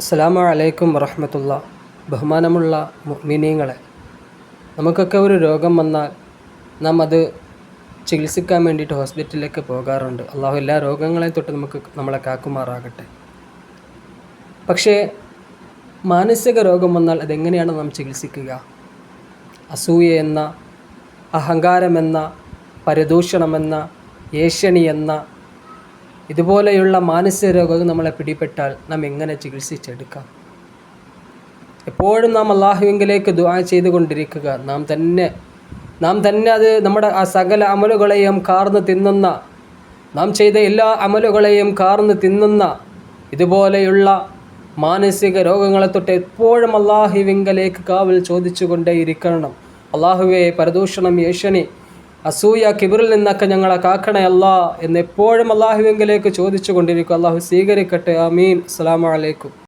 അസ്സലാമു അലൈക്കും വറഹമത്തുള്ള ബഹുമാനമുള്ള മിനിയങ്ങളെ നമുക്കൊക്കെ ഒരു രോഗം വന്നാൽ നാം അത് ചികിത്സിക്കാൻ വേണ്ടിയിട്ട് ഹോസ്പിറ്റലിലേക്ക് പോകാറുണ്ട്. അള്ളാഹു എല്ലാ രോഗങ്ങളെയും തൊട്ട് നമുക്ക് നമ്മളെ കാക്കുമാറാകട്ടെ. പക്ഷേ മാനസിക രോഗം വന്നാൽ അതെങ്ങനെയാണ് നാം ചികിത്സിക്കുക? അസൂയ എന്ന അഹങ്കാരമെന്ന പരദൂഷണമെന്ന ഏഷ്യണി എന്ന ഇതുപോലെയുള്ള മാനസിക രോഗങ്ങൾ നമ്മളെ പിടിപെട്ടാൽ നാം എങ്ങനെ ചികിത്സിച്ചെടുക്കാം? എപ്പോഴും നാം അള്ളാഹുവിങ്കിലേക്ക് ദുആ ചെയ്തുകൊണ്ടിരിക്കുക. നാം തന്നെ നാം തന്നെ അത് നമ്മുടെ ആ സകല അമലുകളെയും കാർന്ന് തിന്നുന്ന നാം ചെയ്ത എല്ലാ അമലുകളെയും കാർന്ന് തിന്നുന്ന ഇതുപോലെയുള്ള മാനസിക രോഗങ്ങളെ തൊട്ട് എപ്പോഴും അള്ളാഹുവിങ്കലേക്ക് കാവൽ ചോദിച്ചുകൊണ്ടേയിരിക്കണം. അള്ളാഹുവെ പരദൂഷണം യേശനി അസൂയ കിബിറിൽ നിന്നൊക്കെ ഞങ്ങളെ കാക്കണേ അല്ലാ എന്ന് എപ്പോഴും അള്ളാഹുവിങ്കിലേക്ക് ചോദിച്ചു കൊണ്ടിരിക്കും അള്ളാഹു സ്വീകരിക്കട്ടെ. അമീൻ അസ്സാം വലൈക്കും